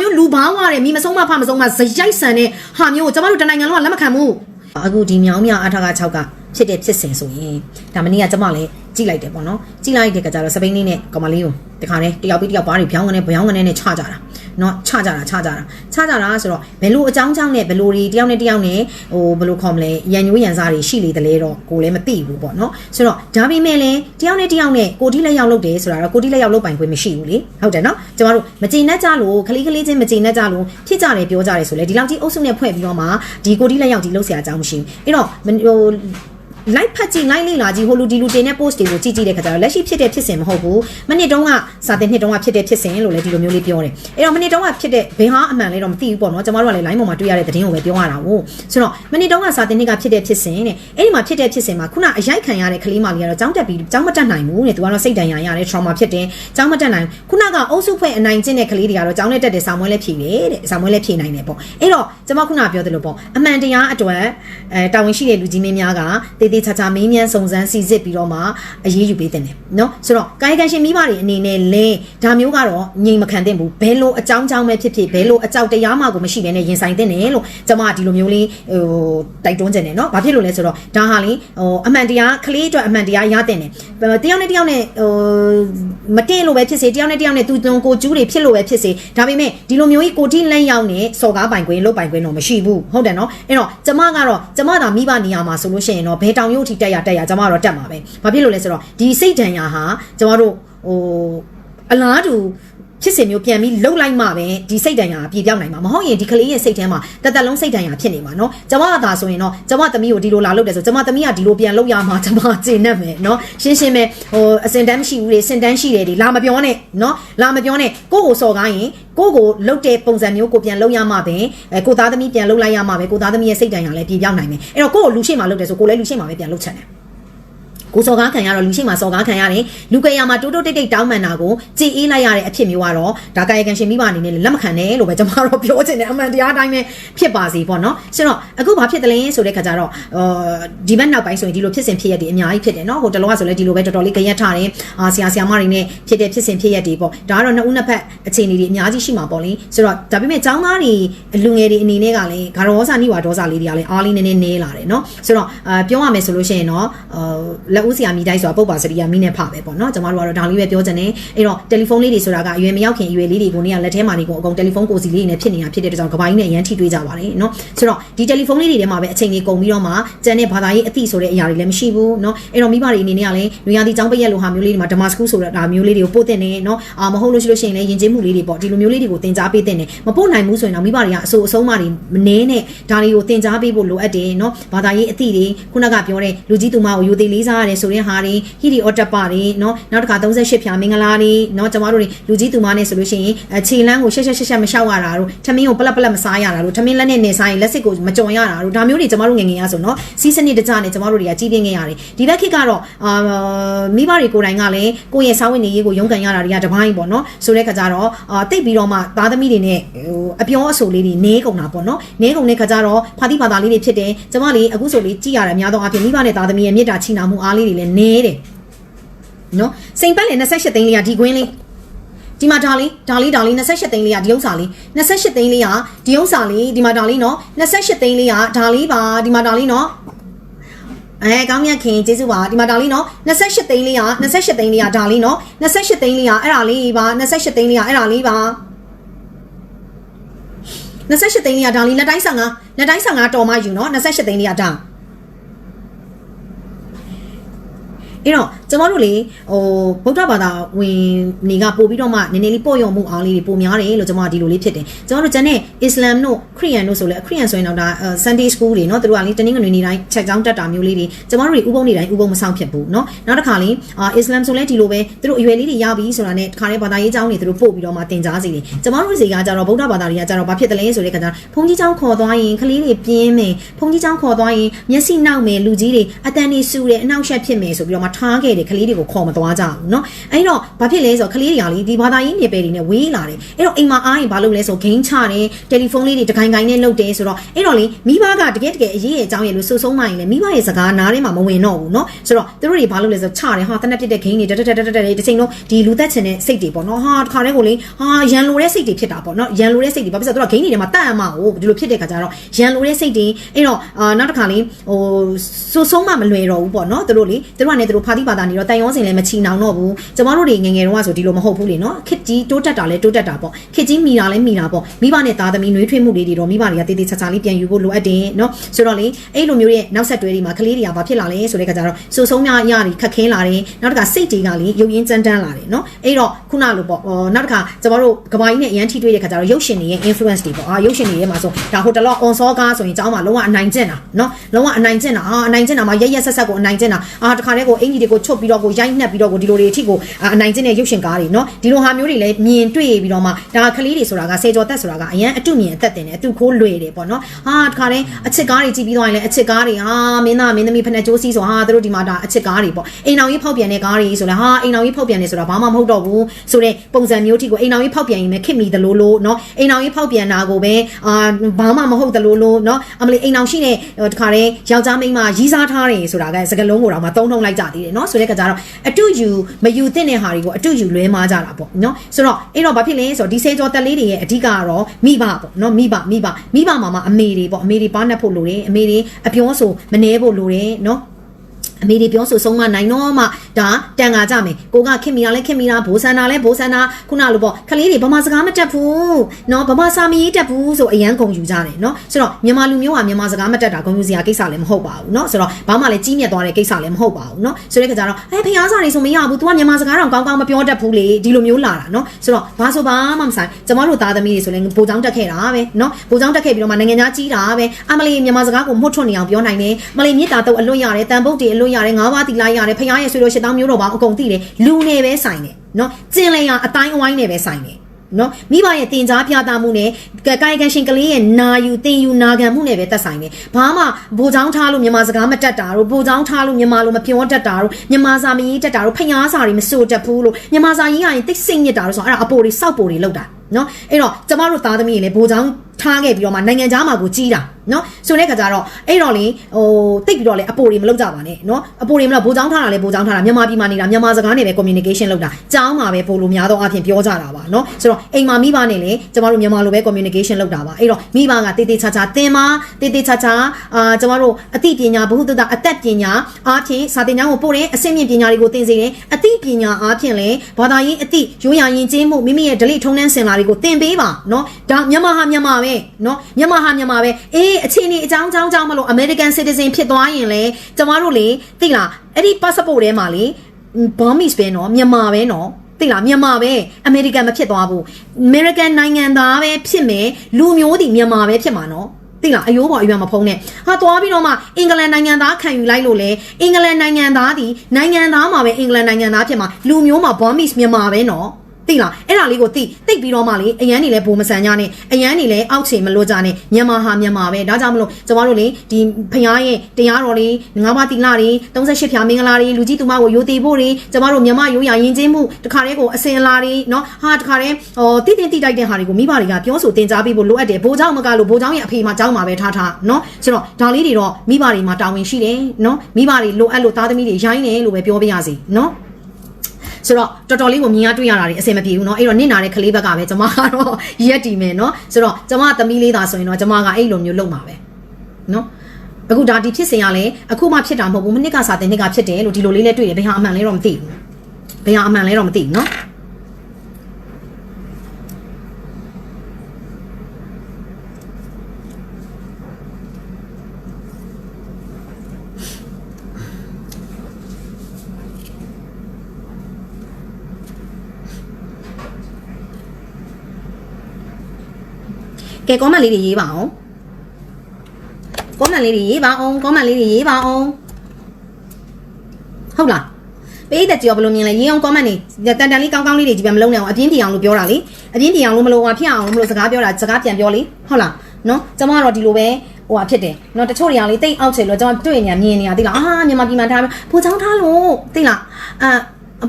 မျိုးလူဘာဝတဲ့မိမဆုံးမဖမဆုံးမဇရိုက်ဆန်တဲ့ဟာမျိုးကိုကျမတို့တနိုင်ငံလုံးကလက်မခံဘူးအခုဒီမြောင်းမြောင်းအထာက6ကဖြစ်တဲ့ဖြစ်စဉ်ဆိုရင်ဒါမနေ့ကကျမလည်းကြည့်လိုက်တယ်ပေါ့နော်ကြည့်လိုက်တဲ့ကကြတော့စပိန်လေးနဲ့ကောင်မလေးကိုတခါနဲ့တယောက်ပြီးတယောက်ပါးတွေဗျောင်းကနေဗျောင်းကနေနဲ့ချကြတာ နော်ချကြတာချကြတာချကြတာဆိုတော့ဘယ်လိုအကြောင်းကြောင့်နဲ့ဘယ်လိုတွေတယောက်နဲ့တယောက်နဲ့ဟိုဘယ်လိုခေါ်မလဲရန်ညိုးရန်စားတွေရှိလေတလဲတော့ကိုလည်းမသိဘူးပေါ့နော်ဆိုတော့ဒါပေမဲ့လည်းတယောက်နဲ့တယောက်နဲ့ကိုတိလက်ရောက်လုပ်တယ်ဆိုတာတော့ကိုတိလက်ရောက်လုပ်ပိုင်ခွင့်မရှိဘူးလေဟုတ်တယ်နော်ကျမတို့မကြည်နဲ့ကြလို့ခလေးခလေးချင်းမကြည်နဲ့ကြလို့ဖြစ်ကြတယ်ပြောကြတယ်ဆိုလေဒီလောက်ကြီးအုပ်စုနဲ့ဖွဲ့ပြီးတော့မှဒီကိုတိလက်ရောက်ကြီးလုပ်เสียအကြောင်းမရှိဘူးအဲ့တော့ဟို လိုက်ဖတ်ကြည့်လိုက်လေ့လာကြည့်ဟိုလူဒီလူတင်တဲ့ post တွေကိုကြည့်ကြည့်တဲ့ခါကျတော့လက်ရှိဖြစ်တဲ့ဖြစ်စဉ်မဟုတ်ဘူးမနစ်တုန်းကစာတင်နှစ်တုန်းကဖြစ်တဲ့ဖြစ်စဉ်လို့လည်းဒီလိုမျိုးလေးပြောတယ်အဲ့တော့မနစ်တုန်းကဖြစ်တဲ့ဘယ်ဟာအမှန်လဲတော့မသိဘူးပေါ့နော်ကျမတို့ကလည်း line ပေါ်မှာတွေ့ရတဲ့သတင်းကိုပဲပြောရတာဟုတ်ဆိုတော့မနစ်တုန်းကစာတင်နှစ်ကဖြစ်တဲ့ဖြစ်စဉ်တဲ့အဲ့ဒီမှာဖြစ်တဲ့ဖြစ်စဉ်မှာခုနအရိုက်ခံရတဲ့ကလေးမလေးကတော့ကြောင်းတက်ပြီးကြောင်းမတက်နိုင်ဘူးတဲ့သူကတော့စိတ်ဒဏ်ရာရတယ် trauma ဖြစ်တယ်ကြောင်းမတက်နိုင်ခုနကအုပ်စုဖွဲ့အနိုင်ကျင့်တဲ့ကလေးတွေကတော့ကြောင်းနဲ့တက်တယ်ဆောင်းမွဲလဲဖြေတယ်တဲ့ဆောင်းမွဲလဲဖြေနိုင်တယ်ပေါ့အဲ့တော့ကျမခုနပြောသလိုပေါ့အမှန်တရားအတွက်အဲတာဝန်ရှိတဲ့လူကြီးမင်းများကတေးသေးချာချာမင်းမြန်းစုံစမ်းစီစစ်ပြီးတော့မှအရေးယူပေးတဲ့တယ်နော်ဆိုတော့ကာယကံရှင်မိဘတွေအနေနဲ့လဲဒါမျိုးကတော့ငြိမ်မခံသင့်ဘူးဘယ်လိုအကြောင်းကြောင့်ပဲဖြစ်ဖြစ်ဘယ်လိုအကြောက်တရားမှကိုမရှိဘဲနဲ့ရင်ဆိုင်တဲ့တယ်လို့ကျွန်မကဒီလိုမျိုးလေးဟိုတိုက်တွန်းကြတယ်နော်ဘာဖြစ်လို့လဲဆိုတော့ဒါဟာလေဟိုအမှန်တရားကလေးအတွက်အမှန်တရားရတဲ့တယ်တယောက်နဲ့တယောက်နဲ့ဟိုမတည့်လို့ပဲဖြစ်စေတယောက်နဲ့တယောက်နဲ့သူတုံကိုကျူးတွေဖြစ်လို့ပဲဖြစ်စေဒါပေမဲ့ဒီလိုမျိုးကြီးကိုတိလက်ရောက်နဲ့စော်ကားပိုင်ခွင့်လုတ်ပိုင်ခွင့်တော့မရှိဘူးဟုတ်တယ်နော်အဲ့တော့ကျမကတော့ကျမသာမိဘနေရာမှာဆိုလို့ရှိရင်တော့ဘယ်တောင်ရုပ်ထိတက်ရတက်ရကျမကတော့တက်မှာပဲဘာဖြစ်လို့လဲဆိုတော့ဒီစိတ်ဒဏ်ရာဟာကျမတို့ဟိုအလားတူ ဖြစ်စဉ်မျိုးပြန်ပြီးလှုပ်လိုက်မှပဲဒီစိတ်ဒဏ်ရာပြေပြောင်းနိုင်မှာမဟုတ်ရင်ဒီကလေးရဲ့စိတ်ထဲမှာတသက်လုံးစိတ်ဒဏ်ရာဖြစ်နေမှာနော်ကျမသာဆိုရင်တော့ကျမသမီးကိုဒီလိုလာလုပ်တယ်ဆိုကျမသမီးကဒီလိုပြန်လှုပ်ရမှာကျမကျင့်နေမယ်နော်ရှင်းရှင်းပဲဟိုအစင်တန်းမရှိဘူးလေစင်တန်းရှိတယ်ဒီလာမပြောနဲ့နော်လာမပြောနဲ့ကိုကိုစော်ကားရင်ကိုကိုလှုပ်တဲ့ပုံစံမျိုးကိုပြန်လှုပ်ရမှာပဲအဲကိုသားသမီးပြန်လှုပ်လိုက်ရမှာပဲကိုသားသမီးရဲ့စိတ်ဒဏ်ရာလည်းပြေပြောင်းနိုင်မယ်အဲ့တော့ကိုကိုလူရှိမှလှုပ်တယ်ဆိုကိုလည်းလူရှိမှပဲပြန်လှုပ်ချင်တယ် ကိုစော်ကားခံရတော့လူရှိမှစော်ကားခံရတယ်လူကရမှာတိုးတိုးတိတ်တိတ်တောင်းပန်တာကိုကြည်အေးလိုက်ရတဲ့အဖြစ်မျိုးကတော့ဒါကာယကံရှင်မိဘအနေနဲ့လက်မခံနဲ့လို့ပဲကျွန်တော်တို့ပြောချင်တယ်အမှန်တရားအတိုင်းပဲဖြစ်ပါစေပေါ့နော်ဆိုတော့အခုဘာဖြစ်တယ်လဲဆိုတဲ့ခါကျတော့အာဒီဘက်နောက်ပိုင်းဆိုရင်ဒီလိုဖြစ်စဉ်ဖြစ်ရတဲ့အများကြီးဖြစ်တယ်နော်ဟိုတလောကဆိုလဲဒီလိုပဲတော်တော်လေးကြရက်ထားတယ်အာဆရာဆရာမတွေနဲ့ဖြစ်တဲ့ဖြစ်စဉ်ဖြစ်ရတွေပေါ့ဒါကတော့နှစ်ဦးနှစ်ဖက်အခြေအနေတွေအများကြီးရှိမှာပေါ့လေဆိုတော့ဒါပေမဲ့ចောင်းသားတွေလူငယ်တွေအနေနဲ့ကလည်းဂါရောစာနိဝါဒေါစာလေးတွေကလည်းအားလေးနည်းနည်းနေလာတယ်နော်ဆိုတော့အာပြောရမယ်ဆိုလို့ရှိရင်တော့အာလက်ဦးဆရာမိတိုင်းဆိုတာပုတ်ပါစရိယာမိနဲ့ဖပဲပေါ့နော်ကျမတို့ကတော့ဒါလေးပဲပြောချင်တယ်အဲ့တော့တယ်လီဖုန်းလေးတွေဆိုတာကအရွယ်မရောက်ခင်အရွယ်လေးတွေကိုနေကလက်ထဲမှာနေကုန်အကုန်တယ်လီဖုန်းကိုစီလေးတွေနဲ့ဖြစ်နေတာဖြစ်တဲ့အတွက်ကြောင့်ကဘာကြီးနဲ့အရန်ထိတွေ့ကြပါတယ်နော်ဆိုတော့ဒီတယ်လီဖုန်းလေးတွေထဲမှာပဲအချိန်ကြီးကုန်ပြီးတော့မှကျန်တဲ့ဘာသာရေးအသည့်ဆိုတဲ့အရာတွေလည်းမရှိဘူးနော်အဲ့တော့မိဘတွေအနေနဲ့ကလည်းလူရသည်ចောင်းပရက်လိုဟာမျိုးလေးတွေမှာဓမ္မစကူးဆိုတာမျိုးလေးတွေကိုပို့တင်နေနော်အာမဟုတ်လို့ရှိလို့ရှိရင်လည်းယဉ်ကျေးမှုလေးတွေပေါ့ဒီလိုမျိုးလေးတွေကိုသင်ကြားပေးတဲ့နေမပို့နိုင်ဘူးဆိုရင်တော့မိဘတွေကအဆိုအဆုံးမတွေမနှဲနဲ့ဒါတွေကိုသင်ကြားပေးဖို့လိုအပ်တယ်နော်ဘာသာရေးအသည့်တွေခုနကပြောတဲ့လူကြီးသူမကိုယူသေးလေးစားရတယ်ဆိုတဲ့ဟာတွေဟီဒီအော်တက်ပါတွေနော်နောက်တစ်ခါ38ဖြာမင်္ဂလာတွေနော်ကျမတို့တွေလူကြီးသူမနဲ့ဆိုလို့ရှိရင်ခြေလန်းကိုရှက်ရှက်ရှက်ရှက်မလျှောက်ရတာတို့ထမင်းကိုပလက်ပလက်မစားရတာတို့ထမင်းလက်နဲ့နေစားရင်လက်စစ်ကိုမကြော်ရတာတို့ဒါမျိုးတွေကျမတို့ငငယ်ရဆိုနော်စီးစနစ်တကျနဲ့ကျမတို့တွေကကြီးပြင်းခဲ့ရတယ်ဒီဘက်ခေတ်ကတော့အာမိဘတွေကိုယ်တိုင်ကလည်းကိုယ့်ရဲ့စာဝင်နေရေးကိုရုန်းကန်ရတာတွေကတပိုင်းပေါ့နော်ဆိုတဲ့ခါကျတော့အာတိတ်ပြီးတော့မှသားသမီးတွေနဲ့ဟိုအပြောအဆိုလေးတွေနေကုန်တာပေါ့နော်နေကုန်တဲ့ခါကျတော့ဖာတိဖာသားလေးတွေဖြစ်တယ်ကျမလေးအခုဆိုလေးကြည့်ရတယ်အများသောအားဖြင့်မိဘနဲ့သားသမီးရဲ့မေတ္တာချီနာမှုအားလေးတွေလည်းနေတယ်နော်စိန်ပတ်လေ28သိန်းလေးကဒီကွင်းလေးဒီမှာဒါလေးဒါလေးဒါလေး28သိန်းလေးကဒီဥစ္စာလေး28သိန်းလေးကဒီဥစ္စာလေးဒီမှာဒါလေးနော်28သိန်းလေးကဒါလေးပါဒီမှာဒါလေးနော်အဲကောင်းမြတ်ခင်ကျေးဇူးပါဒီမှာဒါလေးနော်28သိန်းလေးက28သိန်းလေးကဒါလေးနော်28သိန်းလေးကအဲ့ဒါလေးပါ28သိန်းလေးကအဲ့ဒါလေးပါ28သိန်းလေးကဒါလေးလက်တိုင်း55လက်တိုင်း55တော်မှယူနော်28သိန်းလေးကဒါ အဲ့တော့ ကျမတို့လေဟိုဗုဒ္ဓဘာသာဝင်နေကပို့ပြီးတော့မှနည်းနည်းလေးပို့ရုံမှုအားလေးတွေပိုများတယ်လို့ကျမကဒီလိုလေးဖြစ်တယ်ကျမတို့ကျန်တဲ့အစ္စလာမ်တို့ခရစ်ယာန်တို့ဆိုလဲခရစ်ယာန်ဆိုရင်တော့ဒါ Sunday School တွေเนาะသူတို့ကလေတနင်္ဂနွေနေ့တိုင်းချက်ကြောင်းတက်တာမျိုးလေးတွေကျမတို့တွေဥပုံနေ့တိုင်းဥပုံမဆောင်ဖြစ်ဘူးเนาะနောက်တစ်ခါလေအစ္စလာမ်ဆိုလဲဒီလိုပဲသူတို့အရွယ်လေးတွေရပြီဆိုတာနဲ့တစ်ခါလေးဘာသာရေးကျောင်းတွေသူတို့ပို့ပြီးတော့မှတင် जा စီတယ်ကျမတို့စီကကြတော့ဗုဒ္ဓဘာသာတွေကကြတော့ဘာဖြစ်တယ်လဲဆိုတဲ့ခါကျဘုန်းကြီးကျောင်းခေါ်သွားရင်ကလေးတွေပြင်းမယ်ဘုန်းကြီးကျောင်းခေါ်သွားရင်မျက်စိနောက်မယ်လူကြီးတွေအတန်တွေစူတယ်အနောက်ရှက်ဖြစ်မယ်ဆိုပြီးတော့မှထားခဲ့တယ် တွေကလေးတွေကိုခေါ်မသွားကြဘူးเนาะအဲ့တော့ဘာဖြစ်လဲဆိုတော့ကလေးတွေကလေဒီဘာသာရေးနေပယ်တွေနဲ့ဝေးလာတယ်အဲ့တော့အိမ်မှာအားရင်ဘာလုပ်လဲဆိုဂိမ်းချတယ်တယ်လီဖုန်းလေးတွေတခိုင်ခိုင်နဲ့လုပ်တယ်ဆိုတော့အဲ့တော့လေမိဘကတကယ်တကယ်အရေးရဲ့အကြောင်းရဲ့လို့စူဆုံးမှရင်လေမိဘရဲ့စကားနားထဲမှာမဝင်တော့ဘူးเนาะဆိုတော့သူတို့တွေဘာလုပ်လဲဆိုတော့ချတယ်ဟာတနက်ပြစ်တဲ့ဂိမ်းတွေတက်တက်တက်တက်တက်တစ်ချိန်လုံးဒီလူသက်ချင်တဲ့စိတ်တွေပေါ့เนาะဟာတခါတည်းကိုလေဟာရန်လိုတဲ့စိတ်တွေဖြစ်တာပေါ့เนาะရန်လိုတဲ့စိတ်တွေဘာဖြစ်လို့သူတို့ဂိမ်းတွေထဲမှာတတ်အမှာကိုဒီလိုဖြစ်တဲ့ခါကျတော့ရန်လိုတဲ့စိတ်တွေအဲ့တော့အာနောက်တစ်ခါလေးဟိုစူဆုံးမှမလွယ်တော့ဘူးပေါ့เนาะသူတို့လေသူတို့ကလည်းသူတို့ဖာတိပါ ကနေတော့တန်ရုံးစင်လည်းမချီနောင်တော့ဘူးကျမတို့တွေငငယ်တုန်းကဆိုဒီလိုမဟုတ်ဘူးလေနော်ခစ်ကြီးတိုးတက်တာလည်းတိုးတက်တာပေါ့ခစ်ကြီးမိတာလည်းမိတာပေါ့မိဘနဲ့သားသမီးနှွေးထွေးမှုလေးတွေတော့မိဘတွေကတေးသေးချာချာလေးပြန်ယူဖို့လိုအပ်တယ်နော်ဆိုတော့လေအဲ့လိုမျိုးရဲ့နောက်ဆက်တွဲတွေမှာကလေးတွေကဘာဖြစ်လာလဲဆိုတဲ့ခါကျတော့စိုးဆုံးများရတွေခက်ခင်းလာတယ်နောက်တစ်ခါစိတ်တွေကလေရုပ်ရင်းကြမ်းတမ်းလာတယ်နော်အဲ့တော့ခုနလိုပေါ့နောက်တစ်ခါကျမတို့ကဘာကြီးနဲ့အရန်ထိတွေ့တဲ့ခါကျတော့ရုပ်ရှင်တွေရဲ့ influence တွေပေါ့အာရုပ်ရှင်တွေရဲ့မှာဆိုဒါဟိုတလော on saw ကားဆိုရင်ကျောင်းမှာလုံးဝအနိုင်ကျင့်တာနော်လုံးဝအနိုင်ကျင့်တာအာအနိုင်ကျင့်တာမှာရရက်ဆက်ဆက်ကိုအနိုင်ကျင့်တာအာတခါတည်းကိုအင်ကြီးတွေကိုချုချုပ်ပြီးတော့ကိုရိုက်နှက်ပြီးတော့ကိုဒီလိုတွေအထိကိုအနိုင်ကျင့်တဲ့ရုပ်ရှင်ကားတွေနော်ဒီလိုဟာမျိုးတွေလည်းမြင်တွေ့ပြီးတော့မှဒါကလေးတွေဆိုတာကစေကျော်သက်ဆိုတာကအရန်အတုမြင်အသက်တင်တယ်အတုခိုးလွယ်တယ်ပေါ့နော်ဟာတခါတည်းအချစ်ကားတွေကြည့်ပြီးတော့ရင်လည်းအချစ်ကားတွေဟာမင်းသားမင်းသမီးဖနက်ကျိုးစီးဆိုဟာတို့ဒီမှာဒါအချစ်ကားတွေပေါ့အိမ်အောင်ကြီးဖောက်ပြန်တဲ့ကားတွေဆိုလည်းဟာအိမ်အောင်ကြီးဖောက်ပြန်တယ်ဆိုတာဘာမှမဟုတ်တော့ဘူးဆိုတဲ့ပုံစံမျိုးထိကိုအိမ်အောင်ကြီးဖောက်ပြန်ရင်ပဲခင်မိသလိုလိုနော်အိမ်အောင်ကြီးဖောက်ပြန်တာကိုပဲအာဘာမှမဟုတ်သလိုလိုနော်အမလီအိမ်အောင်ရှိတဲ့တခါတည်းယောက်ျားမိန်းမရီးစားထားတယ်ဆိုတာကစကလုံးကိုတော့မှသုံးထုံလိုက်ကြသေးတယ်နော်ဆိုတော့တဲ့ခါကျတော့အတူယူမယူသင့်တဲ့ဟာတွေကိုအတူယူလွဲမှားကြတာပေါ့နော်ဆိုတော့အဲ့တော့ဘာဖြစ်လဲဆိုတော့ဒီစေကျော်တက်လေးတွေရဲ့အဓိကကတော့မိဘပေါ့နော်မိဘမိဘမိဘမှာမှအမေတွေပေါ့အမေတွေပါနှက်ဖို့လိုတယ်အမေတွေအပြောဆိုမနှဲဖို့လိုတယ်နော် အမေတွေပြောဆိုဆုံးမနိုင်တော့မှဒါတန်ငါကြမယ်ကိုကခင်မီတာလဲခင်မီတာဘိုးဆန္ဒလဲဘိုးဆန္ဒခုနလိုပေါ့ခလေးတွေဗမာစကားမတက်ဘူးเนาะဗမာစာမရေးတက်ဘူးဆိုအရန်ကုန်ယူကြတယ်เนาะဆိုတော့မြန်မာလူမျိုးကမြန်မာစကားမတက်တာကုန်ယူစရာကိစ္စလည်းမဟုတ်ပါဘူးเนาะဆိုတော့ဘာမှလည်းကြီးမြတ်သွားတဲ့ကိစ္စလည်းမဟုတ်ပါဘူးเนาะဆိုတဲ့ခါကျတော့အဲဖျားစာတွေဆိုမရဘူး तू ကမြန်မာစကားတော့ကောင်းကောင်းမပြောတတ်ဘူးလေဒီလိုမျိုးလာတာเนาะဆိုတော့ဘာဆိုဘာမှမဆိုင်ကျမတို့သားသမီးတွေဆိုလည်းဘိုးချောင်းတက်ခဲ့တာပဲเนาะဘိုးချောင်းတက်ခဲ့ပြီးတော့မှနိုင်ငံသားကြီးတာပဲအမလီမြန်မာစကားကိုမှုတ်ထွတ်နေအောင်ပြောနိုင်တယ်မလီမြေတာတော့အလွတ်ရတယ်တန်ပုတ်တွေအလွတ် တ်လို့ရတယ်ငါးပါးသီလရတယ်ဖခင်ရဲ့ဆွေတော်ရှစ်သားမျိုးတော်ပါအကုန်သိတယ်လူနယ်ပဲဆိုင်တယ်နော်ကျင်လည်ရအတိုင်းအဝိုင်းနယ်ပဲဆိုင်တယ်နော်မိဘရဲ့တင်ကြားပြသမှုနဲ့ကာယကံရှင်ကလေးရဲ့နာယူတင်ယူနာခံမှုနဲ့ပဲသက်ဆိုင်တယ်။ဘာမှဘိုးချောင်းထားလို့မြန်မာစကားမတတ်တာတို့ဘိုးချောင်းထားလို့မြန်မာလိုမပြောတတ်တာတို့မြန်မာစာမရေးတတ်တာတို့ဖျားစာတွေမစိုးတတ်ဘူးလို့မြန်မာစာရေးရရင်တိတ်ဆိတ်ညစ်တာတို့ဆိုအဲ့ဒါအပိုတွေစောက်ပိုတွေလောက်တာနော်အဲ့တော့ကျမတို့သားသမီးတွေလည်းဘိုးချောင်းထားခဲ့ပြီးတော့မှနိုင်ငံသားမှာကိုကြီးတာ နော်ဆိုတဲ့ခါကျတော့အဲ့တော့လေဟိုတိတ်ပြီးတော့လေအပိုတွေမလုပ်ကြပါနဲ့နော်အပိုတွေမလုပ်ဘိုးချောင်းထားတာလေဘိုးချောင်းထားတာမြန်မာပြည်မှာနေတာမြန်မာစကားနဲ့ပဲ communication လုပ်တာကျောင်းမှာပဲပို့လို့များသောအားဖြင့်ပြောကြတာပါနော်ဆိုတော့အိမ်မှာမိဘနဲ့လေကျမတို့မြန်မာလိုပဲ communication လုပ်တာပါအဲ့တော့မိဘကတေးသေးချာချာသင်ပါတေးသေးချာချာအာကျမတို့အသိပညာဘ ഹു တတအသက်ပညာအားဖြင့်စာသင်ကျောင်းကိုပို့တယ်အဆင့်မြင့်ပညာတွေကိုသင်စေတယ်အသိပညာအားဖြင့်လေဘာသာရေးအသိရိုးရာယဉ်ကျေးမှုမိမိရဲ့ဓလေ့ထုံးတမ်းစင်လာတွေကိုသင်ပေးပါနော်ဒါမြန်မာဟာမြန်မာပဲနော်မြန်မာဟာမြန်မာပဲအေးအခြေအနေအကြောင်းကြောင်းကြောင်းမလို့ American citizen ဖြစ်သွားရင်လေကျမတို့လေသိလားအဲ့ဒီ passport ထဲမှာလေ Burmese ပဲနော်မြန်မာပဲနော်သိလားမြန်မာပဲအမေရိကန်မဖြစ်သွားဘူးအမေရိကန်နိုင်ငံသားပဲဖြစ်မယ်လူမျိုးဒီမြန်မာပဲဖြစ်မှာနော်သိလားအယိုးပေါ်အရွယ်မဖုံးနဲ့ဟာသွားပြီးတော့မှအင်္ဂလန်နိုင်ငံသားခံယူလိုက်လို့လေအင်္ဂလန်နိုင်ငံသားဒီနိုင်ငံသားမှာပဲအင်္ဂလန်နိုင်ငံသားဖြစ်မှာလူမျိုးမှာ Burmese မြန်မာပဲနော် သိလားအဲ့ဒါလေးကိုသိသိပြီးတော့မှလေအရန်နေလဲဘုံမဆန်ကြနဲ့အရန်နေလဲအောက်ချေမလို့ကြနဲ့မြန်မာဟာမြန်မာပဲဒါကြောင့်မလို့ကျမတို့လေဒီဖရားရဲ့တရားတော်လေးငါးပါးတိလတွေ38ဖြာမင်္ဂလာတွေလူကြီးသူမကိုယိုသေးဖို့တွေကျမတို့မြန်မာရိုးရာယဉ်ကျေးမှုတခါတည်းကိုအစင်လာတွေနော်ဟာတခါတည်းဟောတိတင်တိတိုက်တဲ့ဟာတွေကိုမိဘတွေကပြောဆိုတင် जा ပေးဖို့လိုအပ်တယ်ဘိုးเจ้าမကလို့ဘိုးเจ้าရဲ့အဖေမှာเจ้าမှာပဲထားထားနော်ဆိုတော့ဒါလေးတွေတော့မိဘတွေမှာတာဝန်ရှိတယ်နော်မိဘတွေလိုအပ်လို့သားသမီးတွေရိုင်းတယ်လို့ပဲပြောပြရစီနော် ဆိုတော့တော်တော်လေးကိုမြင်ရတွေ့ရတာတွေအဆင်မပြေဘူးเนาะအဲ့တော့နင့်နာတဲ့ကလေးဘက်ကပဲကျမကတော့ရက်တီမယ်เนาะဆိုတော့ကျမသမီးလေးသာဆိုရင်တော့ကျမကအဲ့လိုမျိုးလုပ်မှာပဲเนาะအခုဒါဒီဖြစ်စဉ်ရလဲအခုမှဖြစ်တာမဟုတ်ဘူးမနစ်ကစာတင်နှစ်ကဖြစ်တယ်လို့ဒီလိုလေးလဲတွေ့တယ်ဘယ်ဟာအမှန်လဲတော့မသိဘူးဘယ်ဟာအမှန်လဲတော့မသိဘူးเนาะ ကဲကောမန့်လေးတွေရေးပါအောင်ကောမန့်လေးတွေရေးပါအောင်ကောမန့်လေးတွေရေးပါအောင်ဟုတ်လားပေးတဲ့ကြောဘယ်လိုမြင်လဲရေးအောင် comment တွေတန်တန်လေးကောင်းကောင်းလေးတွေကြည့်ပြမလုံးနဲ့အောင်အပြင်းပြအောင်လို့ပြောတာလေအပြင်းပြအောင်လို့မလို့ဟာဖြစ်အောင်လို့မလို့စကားပြောတာစကားပြန်ပြောလေဟုတ်လားနော်ကျမကတော့ဒီလိုပဲဟိုဟာဖြစ်တယ်နော်တချို့တွေကလေတိတ်အောက်ချေလို့ကျွန်တော်တွေ့နေရမြင်နေရသိလားအာမြန်မာပြည်မှာထားဖိုးချောင်းထားလို့သိလားအာ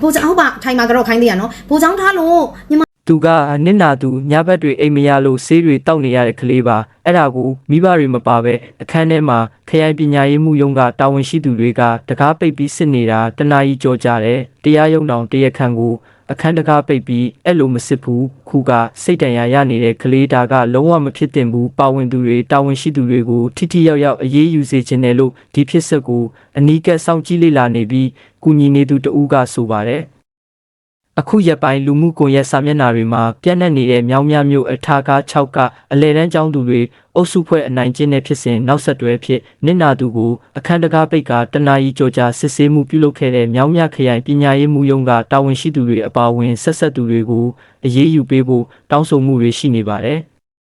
ဖိုးချောင်းဟုတ်ပါထိုင်မှာကတော့ခိုင်းသေးရနော်ဖိုးချောင်းထားလို့မြန်မာ သူကနစ်နာသူညဘက်တွေအိမ်မရလို့ဆေးတွေတောက်နေရတဲ့ကလေးပါအဲ့ဒါကိုမိဘတွေမပါပဲအခန်းထဲမှာခရိုင်ပညာရေးမှုရုံးကတာဝန်ရှိသူတွေကတကားပိတ်ပြီးစစ်နေတာတနာကြီးကြောကြတယ်တရားရုံးတောင်တရားခံကိုအခန်းတကားပိတ်ပြီးအဲ့လိုမစစ်ဘူးခုကစိတ်တန်ရာရနေတဲ့ကလေးဒါကလုံးဝမဖြစ်တင်ဘူးပါဝင်သူတွေတာဝန်ရှိသူတွေကိုထိထိရောက်ရောက်အေးအေးယူစေခြင်းတယ်လို့ဒီဖြစ်ဆက်ကိုအနီးကပ်စောင့်ကြည့်လေ့လာနေပြီးကုညီနေသူတဦးကဆိုပါတယ် အခုရက်ပိုင်းလူမှုကွန်ရက်စာမျက်နှာတွေမှာပြန့်နှံ့နေတဲ့မြောင်းမြမျိုးအထာကား6ကအလဲတန်းကျောင်းသူတွေအုပ်စုဖွဲ့အနိုင်ကျင့်တဲ့ဖြစ်စဉ်နောက်ဆက်တွဲဖြစ်နစ်နာသူကိုအခန်းတကားပိတ်ကတနာရီကြော်ကြာစစ်ဆေးမှုပြုလုပ်ခဲ့တဲ့မြောင်းမြခရိုင်ပညာရေးမှုရုံးကတာဝန်ရှိသူတွေအပါအဝင်ဆက်ဆက်သူတွေကိုအရေးယူပေးဖို့တောင်းဆိုမှုတွေရှိနေပါတယ်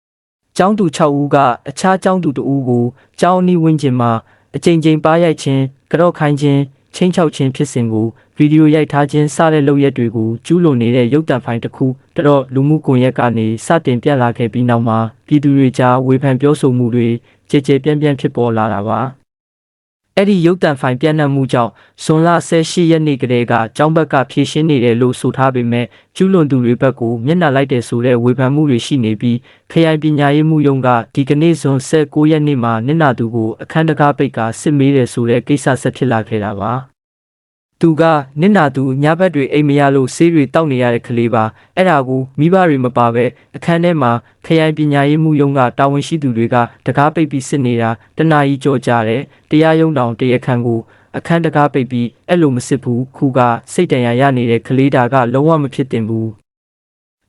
။ကျောင်းသူ6ဦးကအခြားကျောင်းသူ2ဦးကိုကျောင်းအနီးဝန်းကျင်မှာအကြိမ်ကြိမ်ပါရိုက်ခြင်းကြော့ခိုင်းခြင်း ချင်းချောက်ခြင်းဖြစ်စဉ်ကိုဗီဒီယိုရိုက်ထားခြင်းစတဲ့လုပ်ရက်တွေကိုကျူးလွန်နေတဲ့ရုပ်သံဖိုင်တစ်ခုတတော့လူမှုကွန်ရက်ကနေစတင်ပြန့်လာခဲ့ပြီးနောက်မှာပြည်သူတွေကြားဝေဖန်ပြောဆိုမှုတွေကြည်ကြဲပြန့်ပြန့်ဖြစ်ပေါ်လာတာပါ အဲ့ဒီရုပ်တံဖိုင်ပြန့်နှံ့မှုကြောင့်ဇွန်လ18ရက်နေ့ကတည်းကကျောင်းဘက်ကဖြည့်ရှင်းနေတယ်လို့ဆိုထားပေမဲ့ကျူးလွန်သူတွေဘက်ကိုမျက်နှာလိုက်တယ်ဆိုတဲ့ဝေဖန်မှုတွေရှိနေပြီးခရိုင်ပညာရေးမှုရုံးကဒီကနေ့ဇွန်19ရက်နေ့မှာနစ်နာသူကိုအခန်းတကားပိတ်ကစစ်မေးတယ်ဆိုတဲ့ကိစ္စဆက်ဖြစ်လာခဲ့တာပါ သူကနစ်နာသူညဘက်တွေအိမ်မရလို့ဆေးတွေတောက်နေရတဲ့ကလေးပါအဲ့ဒါကိုမိဘတွေမပါပဲအခန်းထဲမှာခရိုင်ပညာရေးမှုရုံးကတာဝန်ရှိသူတွေကတကားပိတ်ပြီးစစ်နေတာတနာကြီးကြောကြတယ်တရားရုံးတောင်တရားခံကိုအခန်းတကားပိတ်ပြီးအဲ့လိုမစစ်ဘူးခုကစိတ်တန်ရာရနေတဲ့ကလေးတာကလုံးဝမဖြစ်တင်ဘူး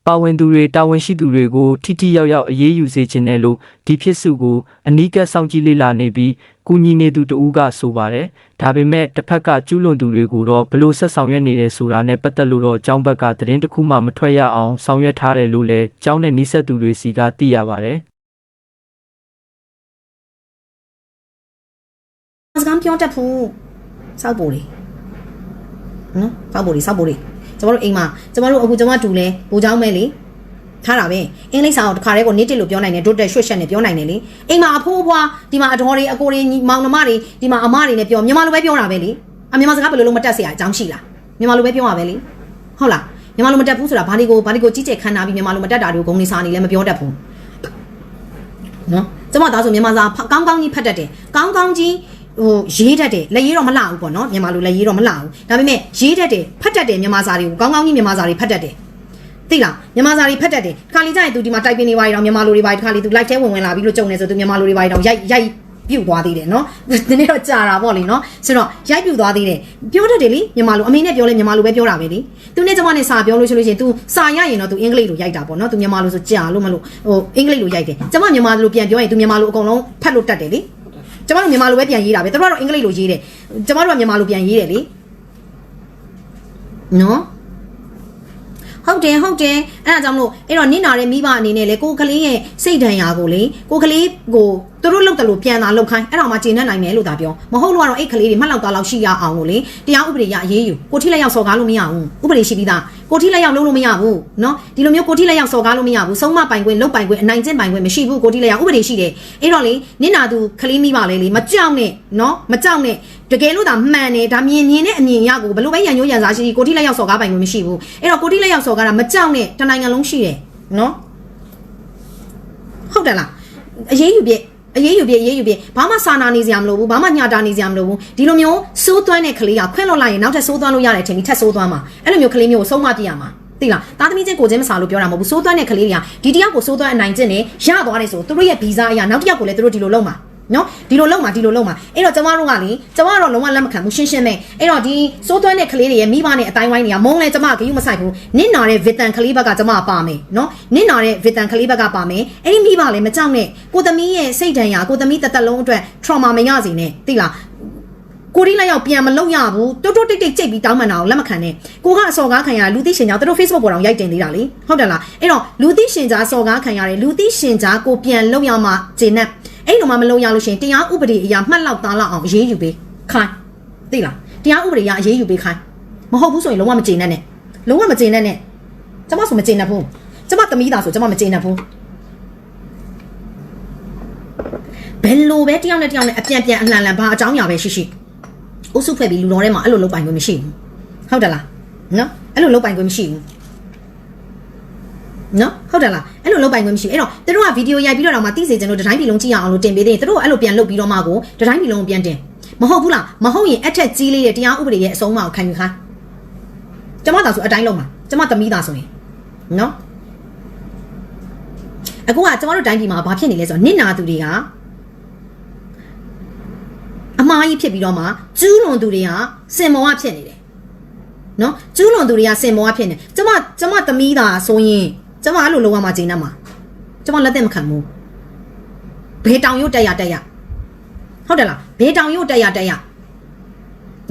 ပါဝင်သူတွေတာဝန်ရှိသူတွေကိုထိထိရောက်ရောက်အရေးယူစေခြင်းနဲ့လို့ဒီဖြစ်စုကိုအနီးကပ်စောင့်ကြည့်လေ့လာနေပြီးကုညီနေသူတဦးကဆိုပါတယ်။ဒါပေမဲ့တစ်ဖက်ကကျူးလွန်သူတွေကိုတော့ဘလို့ဆက်ဆောင်ရွက်နေတယ်ဆိုတာနဲ့ပတ်သက်လို့တော့ကျောင်းဘက်ကသတင်းတစ်ခုမှမထွက်ရအောင်ဆောင်ရွက်ထားတယ်လို့လည်းကျောင်းနဲ့နှိဆက်သူတွေစီကသိရပါတယ်။စကားပြောတတ်ဖို့စောက်ပိုလေနော်စောက်ပိုလေစောက်ပိုလေ ကျမတို့အိမ်မှာကျမတို့အခုကျမတူလဲဘူเจ้าမဲလေထားတာပဲအင်္ဂလိပ်စာကိုတခါတည်းကိုနစ်တစ်လို့ပြောနိုင်တယ်ဒုတ်တက်ရွှတ်ရှက်နဲ့ပြောနိုင်တယ်လေအိမ်မှာအဖိုးအဖွားဒီမှာအတော်တွေအကိုတွေညီမောင်နှမတွေဒီမှာအမတွေနဲ့ပြောမြန်မာလိုပဲပြောတာပဲလေအမြန်မာစကားဘယ်လိုလုံးမတက်เสียအကြောင်းရှိလားမြန်မာလိုပဲပြောရပဲလေဟုတ်လားမြန်မာလိုမတက်ဘူးဆိုတာဘာဒီကိုဘာဒီကိုကြီးကျယ်ခမ်းနားပြီးမြန်မာလိုမတက်တာတွေကိုဂုံနေစာနေလည်းမပြောတတ်ဘူး နော်ကျမသားဆိုမြန်မာစာဖကောင်းကောင်းကြီးဖတ်တတ်တယ်ကောင်းကောင်းကြီး ဟိုရေးတတ်တယ်လက်ရေးတော့မလှဘူးပေါ့နော်မြန်မာလိုလက်ရေးတော့မလှဘူးဒါပေမဲ့ရေးတတ်တယ်ဖတ်တတ်တယ်မြန်မာစာတွေကိုကောင်းကောင်းကြီးမြန်မာစာတွေဖတ်တတ်တယ်သိလားမြန်မာစာတွေဖတ်တတ်တယ်ခါလီကြရင် तू ဒီမှာတိုက်ပင်နေပါရအောင်မြန်မာလိုတွေပါခါလီ तू live ထဲဝင်ဝင်လာပြီးလို့ကြုံနေဆို तू မြန်မာလိုတွေပါရအောင်ရိုက်ရိုက်ပြုတ်သွားသေးတယ်နော်ဒီနေ့တော့ကြာတာပေါ့လေနော်ဆိုတော့ရိုက်ပြုတ်သွားသေးတယ်ပြောတတ်တယ်လေမြန်မာလိုအမေနဲ့ပြောလဲမြန်မာလိုပဲပြောတာပဲလေသူနဲ့ကျမနဲ့စာပြောလို့ရှိလို့ရှိရင် तू စာရရင်တော့ तू အင်္ဂလိပ်လိုရိုက်တာပေါ့နော် तू မြန်မာလိုဆိုကြာလို့မလို့ဟိုအင်္ဂလိပ်လိုရိုက်တယ်ကျမမြန်မာလိုပြန်ပြောရင် तू မြန်မာလိုအကုန်လုံးဖတ်လို့တတ်တယ်လေ ကျမတို့မြန်မာလိုပဲပြန်ရေးတာပဲသူတို့ကတော့အင်္ဂလိပ်လိုရေးတယ်ကျမတို့ကမြန်မာလိုပြန်ရေးတယ်လေနော်ဟုတ်တယ်ဟုတ်တယ်အဲ့ဒါကြောင့်မလို့အဲ့တော့နင့်နာတဲ့မိဘအနေနဲ့လေကိုကလေးရဲ့စိတ်ဒဏ်ရာကိုလေကိုကလေးကို သူတို့လောက်တယ်လို့ပြန်လာလောက်ခိုင်းအဲ့ဒါမှကျေနပ်နိုင်တယ်လို့ဒါပြောမဟုတ်လို့ကတော့အဲ့ကလေးတွေမှတ်လောက်သားလောက်ရှိရအောင်ကိုလေတရားဥပဒေရအရေးယူကိုထိလက်ရောက်စော်ကားလို့မရဘူးဥပဒေရှိပြီးသားကိုထိလက်ရောက်လုံးလို့မရဘူးเนาะဒီလိုမျိုးကိုထိလက်ရောက်စော်ကားလို့မရဘူးဆုံးမပိုင်ခွင့်လုတ်ပိုင်ခွင့်အနိုင်ကျင့်ပိုင်ခွင့်မရှိဘူးကိုထိလက်ရောက်ဥပဒေရှိတယ်အဲ့တော့လေနင့်နာသူကလေးမိဘလေလေမကြောက်နဲ့เนาะမကြောက်နဲ့တကယ်လို့ဒါမှန်တယ်ဒါမြင်မြင်နဲ့အမြင်ရကိုဘယ်လိုပဲရန်ညိုးရန်စားရှိရှိကိုထိလက်ရောက်စော်ကားပိုင်ခွင့်မရှိဘူးအဲ့တော့ကိုထိလက်ရောက်စော်ကားတာမကြောက်နဲ့တနိုင်ငံလုံးရှိတယ်เนาะဟုတ်တယ်လားအရေးယူပြည့် အရေးယူပြည့်အရေးယူပြည့်ဘာမှစာနာနေစရာမလိုဘူးဘာမှညှတာနေစရာမလိုဘူးဒီလိုမျိုးစိုးသွမ်းတဲ့ကလေးကခွင့်လွတ်လိုက်ရင်နောက်ထပ်စိုးသွမ်းလို့ရတယ်ထင်ပြီးထပ်စိုးသွမ်းမှာအဲ့လိုမျိုးကလေးမျိုးကိုဆုံးမပြရမှာသိလားသားသမီးချင်းကိုချင်းမစားလို့ပြောတာမဟုတ်ဘူးစိုးသွမ်းတဲ့ကလေးတွေကဒီတယောက်ကိုစိုးသွမ်းအနိုင်ကျင့်နေရသွားတယ်ဆိုသူတို့ရဲ့ဗီဇအရာနောက်တစ်ယောက်ကိုလည်းသူတို့ဒီလိုလုပ်မှာ နော်ဒီလိုလုံးမှာဒီလိုလုံးမှာအဲ့တော့ကျမတို့ကလေကျမကတော့လုံးဝလက်မခံဘူးရှင်းရှင်းပဲအဲ့တော့ဒီစိုးသွမ်းတဲ့ကလေးတွေရဲ့မိဘနဲ့အတိုင်းဝိုင်းတွေကမုန်းလဲကျမကဂရုမဆိုင်ဘူးနင့်နာတဲ့ဗီတန်ကလေးဘက်ကကျမပါမယ်နော်နင့်နာတဲ့ဗီတန်ကလေးဘက်ကပါမယ်အဲ့ဒီမိဘလည်းမကြောက်နဲ့ကိုသမီးရဲ့စိတ်ဒဏ်ရာကိုသမီးတစ်သက်လုံးအတွက် trauma မရစေနဲ့သိလားကိုရီးလိုက်ရောက်ပြန်မလုပ်ရဘူးတိုးတိုးတိတ်တိတ်ကြိတ်ပြီးတောင်းမှန်တာကိုလက်မခံနဲ့ကိုကအစော်ကားခံရလူသိရှင်ကြောင့်သူတို့ Facebook ပေါ်တော့ရိုက်တင်သေးတာလေဟုတ်တယ်လားအဲ့တော့လူသိရှင်ကြားစော်ကားခံရတယ်လူသိရှင်ကြားကိုပြန်လုပ်ရမှဂျင်းနဲ့ အဲ့လိုမှမလုပ်ရလို့ရှင်တရားဥပဒေအရာမှတ်လောက်သားလောက်အောင်အရေးယူပေးခိုင်းသိလားတရားဥပဒေအရာအရေးယူပေးခိုင်းမဟုတ်ဘူးဆိုရင်လုံးဝမဂျင်းနဲ့နဲ့လုံးဝမဂျင်းနဲ့နဲ့ကျမဆိုမဂျင်းနဲ့ဘူးကျမသမီးသားဆိုကျမမဂျင်းနဲ့ဘူးဘယ်လိုပဲတယောက်နဲ့တယောက်နဲ့အပြန်ပြန်အလှန်လှန်ဘာအကြောင်းအရာပဲရှိရှိအုပ်စုဖွဲ့ပြီးလူတော်ထဲမှာအဲ့လိုလုပ်ပိုင်ခွင့်မရှိဘူးဟုတ်တယ်လားနော်အဲ့လိုလုပ်ပိုင်ခွင့်မရှိဘူး နော်ဟုတ်တယ်လားအဲ့လိုလုပ်ပိုင်ခွင့်မရှိဘူးအဲ့တော့သူတို့ကဗီဒီယိုရိုက်ပြီးတော့တော့မှသိစေချင်လို့တတိုင်းပြည်လုံးကြည့်ရအောင်လို့တင်ပေးသေးတယ်သူတို့ကအဲ့လိုပြန်လုပ်ပြီးတော့မှကိုတတိုင်းပြည်လုံးကိုပြန်တင်မဟုတ်ဘူးလားမဟုတ်ရင်အထက်ကြီးလေးရဲ့တရားဥပဒေရဲ့အဆုံးအမကိုခံယူခိုင်းကျမသာဆိုအတိုင်းလုံးမှာကျမသမီးသာဆိုရင်နော်အခုကကျမတို့တိုင်းပြည်မှာဘာဖြစ်နေလဲဆိုတော့နစ်နာသူတွေကအမားကြီးဖြစ်ပြီးတော့မှကျူးလွန်သူတွေကစင်မောကဖြစ်နေတယ်နော်ကျူးလွန်သူတွေကစင်မောကဖြစ်နေကျမကျမသမီးသာဆိုရင် ကျမအဲ့လိုလုံးဝမှဂျင်းနှမှာကျမလက်သက်မခံဘူးဘေးတောင်ရုတ်တက်ရတက်ရဟုတ်တယ်လားဘေးတောင်ရုတ်တက်ရတက်ရ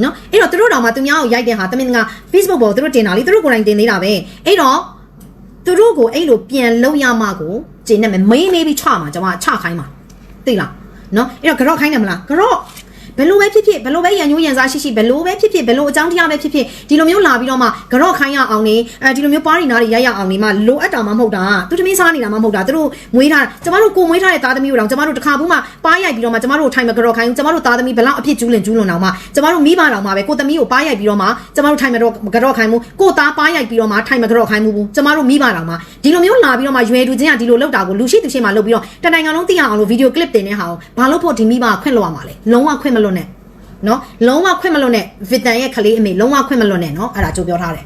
နော်အဲ့တော့သူတို့တောင်မှသူများကိုရိုက်တဲ့ဟာတမင်က Facebook ပေါ်သူတို့တင်တာလေသူတို့ကိုယ်တိုင်တင်သေးတာပဲအဲ့တော့သူတို့ကိုအဲ့လိုပြန်လုံရမှကိုဂျင်းနဲ့မေးမေးပြီးချမှာကျမချခိုင်းမှာသိလားနော်အဲ့တော့ကြော့ခိုင်းတယ်မလားကြော့ ဘယ်လိုပဲဖြစ်ဖြစ်ဘယ်လိုပဲရန်ညိုးရန်စားရှိရှိဘယ်လိုပဲဖြစ်ဖြစ်ဘယ်လိုအကြောင်းတရားပဲဖြစ်ဖြစ်ဒီလိုမျိုးလာပြီးတော့မှကြော့ခိုင်းရအောင်နေအဲဒီလိုမျိုးပါးရီနာတွေရိုက်ရအောင်နေမှလိုအပ်တာမှမဟုတ်တာသူတမင်းစားနေတာမှမဟုတ်တာသူတို့မွေးထားကျမတို့ကိုမွေးထားတဲ့သားသမီးတို့တောင်ကျမတို့တစ်ခါဘူးမှပါးရိုက်ပြီးတော့မှကျမတို့ထိုင်မကြော့ခိုင်းကျမတို့သားသမီးဘယ်လောက်အဖြစ်ကျူးလွန်ကျူးလွန်အောင်မှကျမတို့မိဘတောင်မှပဲကိုသမီးကိုပါးရိုက်ပြီးတော့မှကျမတို့ထိုင်မတော့ကြော့ခိုင်းမှုကိုသားပါးရိုက်ပြီးတော့မှထိုင်မကြော့ခိုင်းမှုဘူးကျမတို့မိဘတောင်မှဒီလိုမျိုးလာပြီးတော့မှရွယ်တူချင်းကဒီလိုလောက်တာကိုလူရှိသူရှိမှလုပ်ပြီးတော့တနိုင်ငံလုံးသိရအောင်လို့ဗီဒီယိုကလစ်တင်နေတဲ့ဟာကိုဘာလို့ဖို့ဒီမိဘခွင့်လို့ရမှာလဲလုံးဝခွင့်မလွတ်နဲ့နော်လုံးဝခွင့်မလွတ်နဲ့ဗစ်တန်ရဲ့ကလေးအမေလုံးဝခွင့်မလွတ်နဲ့နော်အဲ့ဒါကြိုးပြောထားတယ်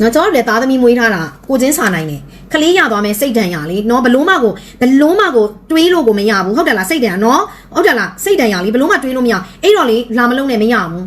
နော်ကျွန်တော်တို့လည်းသားသမီးမွေးထားတာကိုချင်းစာနိုင်တယ်ခလေးရသွားမယ်စိတ်တန်ရလေနော်ဘလို့မကိုဘလို့မကိုတွေးလို့ကိုမရဘူးဟုတ်တယ်လားစိတ်တန်ရနော်ဟုတ်တယ်လားစိတ်တန်ရလေဘလို့မတွေးလို့မရအဲ့တော့လေလာမလုံးနဲ့မရဘူး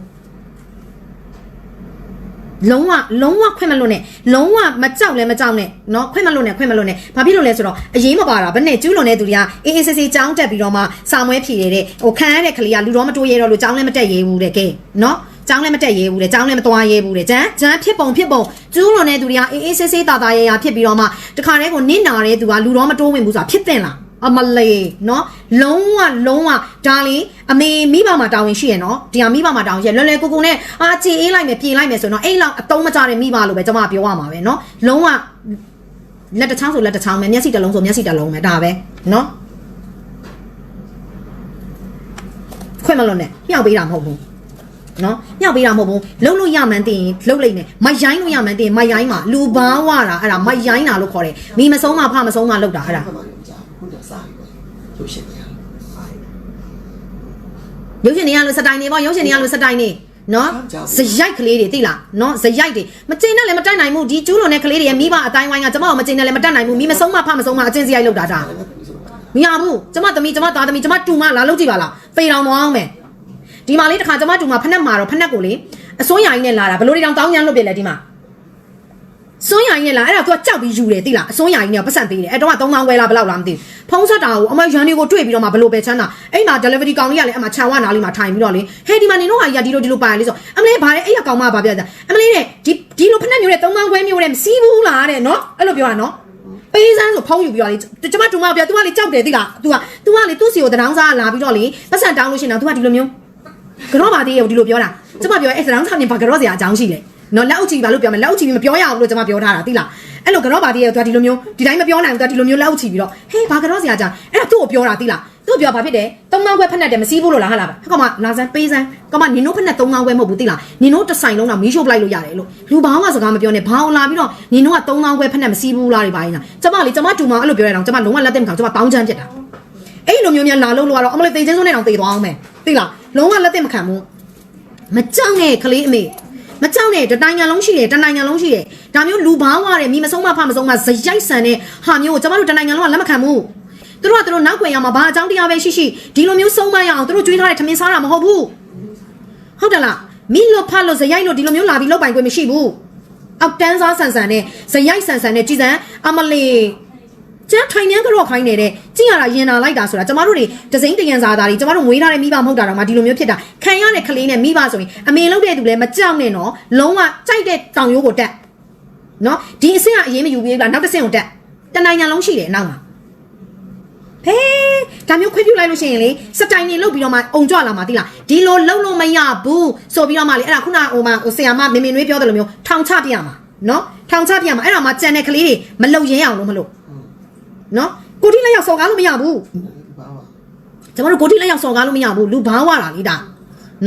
လုံးဝလုံးဝခွင့်မလွတ်နဲ့လုံးဝမကြောက်လည်းမကြောက်နဲ့เนาะခွင့်မလွတ်နဲ့ခွင့်မလွတ်နဲ့ဘာဖြစ်လို့လဲဆိုတော့အရေးမပါတာဘယ်နဲ့ကျူးလွန်တဲ့သူတွေကအေးအေးဆေးဆေးကြောင်းတက်ပြီးတော့မှစာမွဲဖြေတဲ့ဟိုခံရတဲ့ကလေးကလူတော်မတိုးရဲတော့လို့ကြောင်းလည်းမတက်ရဲဘူးတဲ့ကဲเนาะကျောင်းလည်းမတက်ရဲဘူးတဲ့ကျောင်းလည်းမသွားရဲဘူးတဲ့ဂျန်ဂျန်ဖြစ်ပုံဖြစ်ပုံကျူးလွန်တဲ့သူတွေကအေးအေးဆေးဆေးတာတာရဲရဖြစ်ပြီးတော့မှတခါတည်းကိုနင့်နာတဲ့သူကလူတော်မတိုးဝင်ဘူးဆိုတာဖြစ်တဲ့လား အမလေးနော်လုံးဝလုံးဝဒါလင်အမေမိဘမှာတာဝန်ရှိရနော်ဒီဟာမိဘမှာတာဝန်ရှိရလွယ်လွယ်ကူကူနဲ့အာချေအေးလိုက်မယ်ပြေလိုက်မယ်ဆိုတော့အဲ့လောက်အတုံးမကြတဲ့မိဘလို့ပဲကျွန်မပြောရမှာပဲနော်လုံးဝလက်တစ်ချောင်းဆိုလက်တစ်ချောင်းပဲမျက်စိတစ်လုံးဆိုမျက်စိတစ်လုံးပဲဒါပဲနော်ခွင့်မလို့နဲ့မြောက်ပေးတာမဟုတ်ဘူးနော်မြောက်ပေးတာမဟုတ်ဘူးလှုပ်လို့ရမှန်းသိရင်လှုပ်လိုက်မယ်မရိုင်းလို့ရမှန်းသိရင်မရိုင်းမှာလူဘာဝတာအဲ့ဒါမရိုင်းတာလို့ခေါ်တယ်မိမဆုံးမဖမဆုံးမလှုပ်တာအဲ့ဒါ မှန်ပါတယ်ကြာခုနကစားပြီးရုပ်ရှင်တွေအားရုပ်ရှင်တွေကလို့စတိုင်နေပေါ့ရုပ်ရှင်တွေကလို့စတိုင်နေနော်ဇရိုက်ကလေးတွေသိလားနော်ဇရိုက်တွေမကျင်းနဲ့လည်းမတက်နိုင်ဘူးဒီကျူးလွန်တဲ့ကလေးတွေရဲ့မိဘအတိုင်းဝိုင်းကကျမတို့မကျင်းနဲ့လည်းမတက်နိုင်ဘူးမိမဆုံးမဖမဆုံးမအချင်းစရိုက်လောက်တာဒါမရဘူးကျမသမီးကျမသားသမီးကျမတူမလာလို့ကြည့်ပါလားဖေတောင်သွားအောင်မယ်ဒီမှာလေးတစ်ခါကျမတူမဖက်နဲ့မာတော့ဖက်နဲ့ကိုလေအစွန်းရိုင်းနဲ့လာတာဘလို့ဒီတောင်တောင်းရမ်းလွတ်ပြလဲဒီမှာ စွန်းရိုင်းနဲ့လာအဲ့ဒါ तू ကြောက်ပြီးယူတယ်သိလားအစွန်းရိုင်းနဲ့ပတ်စံပေးတယ်အဲ့တော့က3000ဝယ်လားဘယ်လောက်လားမသိဘူးဖုံးဆက်တာကိုအမရန်တွေကိုတွေ့ပြီးတော့မှဘလို့ပဲချမ်းသာအဲ့မှာ delivery ကောင်လေးကလည်းအမခြံဝနာလေးမှာထိုင်ပြီးတော့လေဟဲ့ဒီမှာနေတော့ဟာကြီးကဒီလိုဒီလိုပါရလေးဆိုအမလေးဗါလေအဲ့ရကောင်မဗာပြတာအမလေးတဲ့ဒီဒီလိုဖက်နဲ့မျိုးတဲ့3000ခွဲမျိုးတဲ့မစီးဘူးလားတဲ့နော်အဲ့လိုပြောတာနော်ပေးစမ်းဆိုဖုံးယူပြီးတော့လေကျမတူမပြော तू ကလေကြောက်တယ်သိလား तू က तू ကလေသူ့စီကိုတရောင်းစားလာပြီးတော့လေပတ်စံတောင်းလို့ရှိရင်တော့ तू ကဒီလိုမျိုးကတော့ပါသေးရဲ့ဒီလိုပြောတာကျမပြောအဲ့တရောင်းစားနေဘာကတော့စရာအကြောင်းရှိလဲ နော်လက်အုပ်ချီပါလို့ပြောမယ်လက်အုပ်ချီပြီးမပြောရအောင်လို့ကျွန်မပြောထားတာသိလားအဲ့လိုကတော့ပါသေးရဲ့သူကဒီလိုမျိုးဒီတိုင်းမပြောနိုင်ဘူးသူကဒီလိုမျိုးလက်အုပ်ချီပြီးတော့ဟေးဘာကတော့စရာကြောင့်အဲ့ဒါသူ့ကိုပြောတာသိလားသူ့ကိုပြောဘာဖြစ်တယ်သုံးငန်းခွဲဖက်နဲ့တယ်မစည်းဘူးလို့လားဟာလားဟဲ့ကောင်မလာစမ်းပေးစမ်းကောင်မနင်တို့ဖက်နဲ့သုံးငန်းခွဲမဟုတ်ဘူးသိလားနင်တို့တစ်ဆိုင်လုံးတော့မီးရှို့ပလိုက်လို့ရတယ်လို့လူဘာမှစကားမပြောနဲ့ဘာအောင်လာပြီးတော့နင်တို့ကသုံးငန်းခွဲဖက်နဲ့မစည်းဘူးလားတွေပါရင်ကျမလေကျမတူမအဲ့လိုပြောရအောင်ကျမလုံးဝလက်သက်မခံကျမတောင်းချမ်းဖြစ်တာအဲ့လိုမျိုးများလာလို့လို့ကတော့အမလေးတေချင်းစုံနဲ့တောင်တေသွားအောင်မယ်သိလားလုံးဝလက်သက်မခံဘူးမကြောက်နဲ့ကလေးအမေ မကြောက်နဲ့တနိုင်ငံလုံးရှိတယ်တနိုင်ငံလုံးရှိတယ်ဒါမျိုးလူဘာဝတဲ့မိမဆုံးမဖမဆုံးမဇရိုက်ဆန်တဲ့ဟာမျိုးကိုကျမတို့တနိုင်ငံလုံးကလက်မခံဘူးသူတို့ကသူတို့နောက်ွယ်ရမှာဘာအကြောင်းတရားပဲရှိရှိဒီလိုမျိုးဆုံးမရအောင်သူတို့ကြွေးထားတဲ့ထမင်းစားတာမဟုတ်ဘူးဟုတ်တယ်လားမိလို့ဖလို့ဇရိုက်လို့ဒီလိုမျိုးလာပြီးလောက်ပိုင်ခွင့်မရှိဘူးအောက်တန်းစားဆန်ဆန်နဲ့ဇရိုက်ဆန်ဆန်နဲ့ကြည်စံအမလေး ကျန်းထိုင်နှန်းကတော့ခိုင်းနေတဲ့ကြည့်ရတာရင်နာလိုက်တာဆိုတာကျမတို့တွေဒစိမ့်တရံစားသားတွေကျမတို့မွေးထားတဲ့မိဘမဟုတ်တာတော့မှဒီလိုမျိုးဖြစ်တာခံရတဲ့ကလေးနဲ့မိဘဆိုရင်အမေလုပ်တဲ့သူလည်းမကြောက်နဲ့နော်လုံးဝကြိုက်တဲ့တောင်ရိုးကိုတက်နော်ဒီအဆင့်ကအရေးမယူဘူးလားနောက်တစ်ဆင့်ကိုတက်တနိုင်ငံလုံးရှိတယ်နောက်မှာဟေးဒါမျိုးခွင့်ပြုလိုက်လို့ရှိရင်လေစတိုင်နေလုတ်ပြီးတော့မှအုံကြွလာမှာတိလားဒီလိုလုံလို့မရဘူးဆိုပြီးတော့မှလေအဲ့ဒါခုနဟိုမှာဟိုဆရာမမေမေနွေးပြောတယ်လို့မျိုးထောင်ချပြရမှာနော်ထောင်ချပြရမှာအဲ့တော့မှကြံတဲ့ကလေးတွေမလုံရဲအောင်လို့မလို့อืม နော်ကိုတိလက်ရောက်စော်ကားလို့မရဘူးဘာပါကျမတို့ကိုတိလက်ရောက်စော်ကားလို့မရဘူးလူဘာဝတာလေးဒါ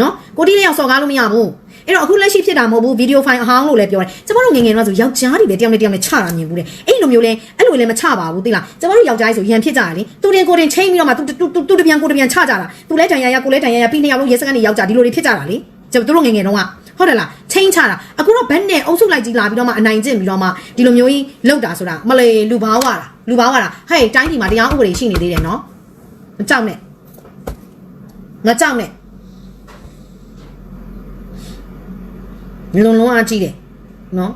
နော်ကိုတိလက်ရောက်စော်ကားလို့မရဘူးအဲ့တော့အခုလက်ရှိဖြစ်တာမဟုတ်ဘူးဗီဒီယိုဖိုင်အဟောင်းလို့လည်းပြောတယ်ကျမတို့ငယ်ငယ်တော့ဆိုယောက်ျားတွေပဲတယောက်နဲ့တယောက်နဲ့ချတာမြင်ဘူးလေအဲ့လိုမျိုးလဲအဲ့လိုလည်းမချပါဘူးသိလားကျမတို့ယောက်ျားကြီးဆိုရန်ဖြစ်ကြတယ်လေသူတင်ကိုတင်ချိန်ပြီးတော့မှသူသူသူတပြန်ကိုတပြန်ချကြတာသူလဲတန်ရရကိုလဲတန်ရရပြီးနှစ်ယောက်လုံးရဲစခန်းနေယောက်ျားဒီလိုတွေဖြစ်ကြတာလေကျမတို့ငယ်ငယ်တော့က ဟုတ်တယ်လားချိန်ချတာအခုတော့ဘက်နဲ့အုပ်စုလိုက်ကြီးလာပြီးတော့မှအနိုင်ကျင့်ပြီးတော့မှဒီလိုမျိုးကြီးလောက်တာဆိုတာမလေလူဘာဝတာလူဘာဝတာဟဲ့တိုင်းပြည်မှာတရားဥပဒေရှိနေသေးတယ်နော်မကြောက်နဲ့ငါကြောက်နဲ့လုံလုံးအားကြီးတယ်နော်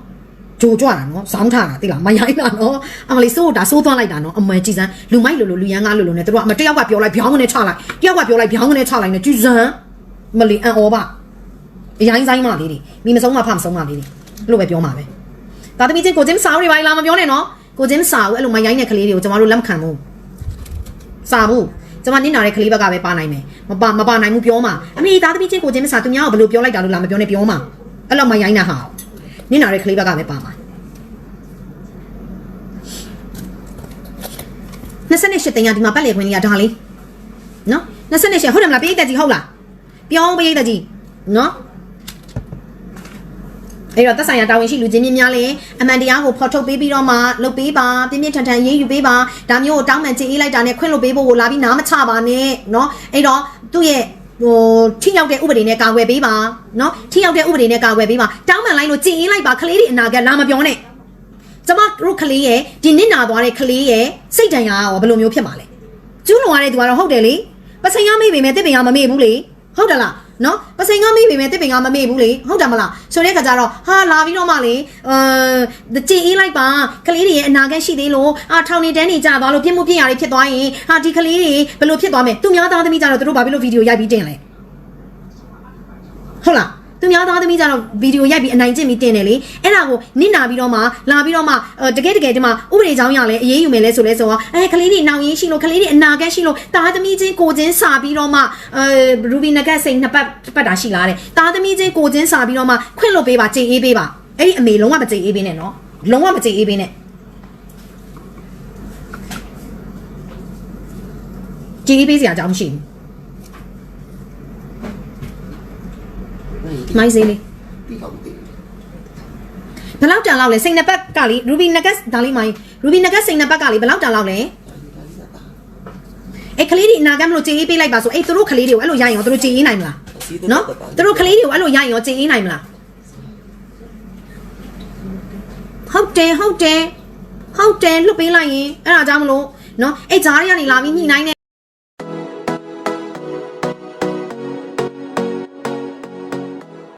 ဂျိုကြွတာနော်ဇောင်းထတာသိလားမရိုင်းတာနော်အမလေးစိုးတာစိုးသွန်းလိုက်တာနော်အမွယ်ကြည်စမ်းလူမိုက်လိုလိုလူရန်ကားလိုလိုနဲ့တို့ကအမတယောက်ကပြောလိုက်ပြောင်းကနေချလိုက်တယောက်ကပြောလိုက်ပြောင်းကနေချလိုက်နဲ့ကြည်စမ်းမလီအန်အောပါ အရိုင်းဆိုင်မလေးတွေမိမဆုံးမဖမဆုံးမလေးတွေအဲ့လိုပဲပြောမှာပဲဒါသမီးချင်းကိုချင်းစားတွေပါလားမပြောနဲ့နော်ကိုချင်းစားဘူးအဲ့လိုမရိုင်းတဲ့ကလေးတွေကိုကျမတို့လက်မခံဘူးစားဘူးကျမနင့်နာတဲ့ကလေးဘက်ကပဲပါနိုင်မယ်မပါမပါနိုင်ဘူးပြောမှာအမေသားသမီးချင်းကိုချင်းမစားသူများကဘယ်လိုပြောလိုက်တာလို့လားမပြောနဲ့ပြောမှာအဲ့လိုမရိုင်းတာဟာနင့်နာတဲ့ကလေးဘက်ကပဲပါမှာ28သိန်းကဒီမှာပတ်လေခွင့်ကြီးကဒါလေးနော်28ရှဟုတ်တယ်မလားပိတ်သက်ကြီးဟုတ်လားပြောင်းပိတ်သက်ကြီးနော် အဲ့တော့သက်ဆိုင်ရာတာဝန်ရှိလူချင်းမြင့်များလည်းအမှန်တရားကိုဖော်ထုတ်ပေးပြီးတော့မှလုပ်ပေးပါပြင်းပြင်းထန်ထန်ရေးယူပေးပါဒါမျိုးကိုတောင်းပန်ချေအေးလိုက်တာနဲ့ခွင့်လွှတ်ပေးဖို့ကိုလာပြီးနားမချပါနဲ့เนาะအဲ့တော့သူ့ရဲ့ဟိုထိရောက်တဲ့ဥပဒေနဲ့ကာကွယ်ပေးပါเนาะထိရောက်တဲ့ဥပဒေနဲ့ကာကွယ်ပေးပါတောင်းပန်လိုက်လို့ချေအေးလိုက်ပါကလေးတွေအနာကလာမပြောနဲ့ကျမတို့ကလေးရဲ့ဒီနစ်နာသွားတဲ့ကလေးရဲ့စိတ်ဒဏ်ရာရောဘယ်လိုမျိုးဖြစ်မှာလဲကျူးလွန်ရတဲ့သူကတော့ဟုတ်တယ်လေပစိန်ကမေ့ပေမဲ့တစ်ပင်ကမမေ့ဘူးလေဟုတ်တယ်လား နော်ပစိန်ကမေ့ပေမဲ့တစ်ပင်ကမမေ့ဘူးလေဟုတ်တယ်မလားဆိုတဲ့ခါကျတော့ဟာလာပြီးတော့မှလေအဲကြည်အေးလိုက်ပါကလေးတွေရဲ့အနာဂတ်ရှိသေးလို့အာထောင်နေတန်းနေကြသွားလို့ပြစ်မှုပြစ်ရာတွေဖြစ်သွားရင်ဟာဒီကလေးတွေဘယ်လိုဖြစ်သွားမလဲသူများသားသမီးကြတော့သူတို့ဘာဖြစ်လို့ဗီဒီယိုရိုက်ပြီးတင်လဲဟုတ်လား သူများသားသမီးကြတော့ဗီဒီယိုရိုက်ပြီးအနိုင်ကျင့်ပြီးတင်တယ်လေအဲ့ဒါကိုနင့်နာပြီးတော့မှလာပြီးတော့မှအဲတကယ်တကယ်ဒီမှာဥပဒေကြောင်းရလဲအရေးယူမယ်လဲဆိုလဲဆိုတော့အဲကလေးတွေနောင်ရင်းရှိလို့ကလေးတွေအနာဂတ်ရှိလို့သားသမီးချင်းကိုချင်းစာပြီးတော့မှအဲရူဘီနဂတ်စိန်နှစ်ပတ်ပတ်တာရှိလားတဲ့သားသမီးချင်းကိုချင်းစာပြီးတော့မှခွင့်လွတ်ပေးပါကြည်အေးပေးပါအဲ့ဒီအမေလုံးဝမကြည်အေးပေးနဲ့နော်လုံးဝမကြည်အေးပေးနဲ့ကြည်အေးပေးစရာအကြောင်းမရှိဘူး မိုင်းစေးလေးပြီးတော့တည်ဘယ်လောက်တန်လောက်လဲစိန်နှစ်ပတ်ကလေရူဘီနဂတ်ဒါလေးမိုင်းရူဘီနဂတ်စိန်နှစ်ပတ်ကလေဘယ်လောက်တန်လောက်လဲအဲ့ကလေးတွေအနာဂတ်မလို့ကြည်အေးပေးလိုက်ပါဆိုအဲ့သူတို့ကလေးတွေကိုအဲ့လိုရရင်ရောသူတို့ကြည်အေးနိုင်မလားနော်သူတို့ကလေးတွေကိုအဲ့လိုရရင်ရောကြည်အေးနိုင်မလားဟုတ်တယ်ဟုတ်တယ်ဟုတ်တယ်လွတ်ပေးလိုက်ရင်အဲ့ဒါကြောင့်မလို့နော်အဲ့ဂျားတွေကနေလာပြီးညှိနှိုင်းနေ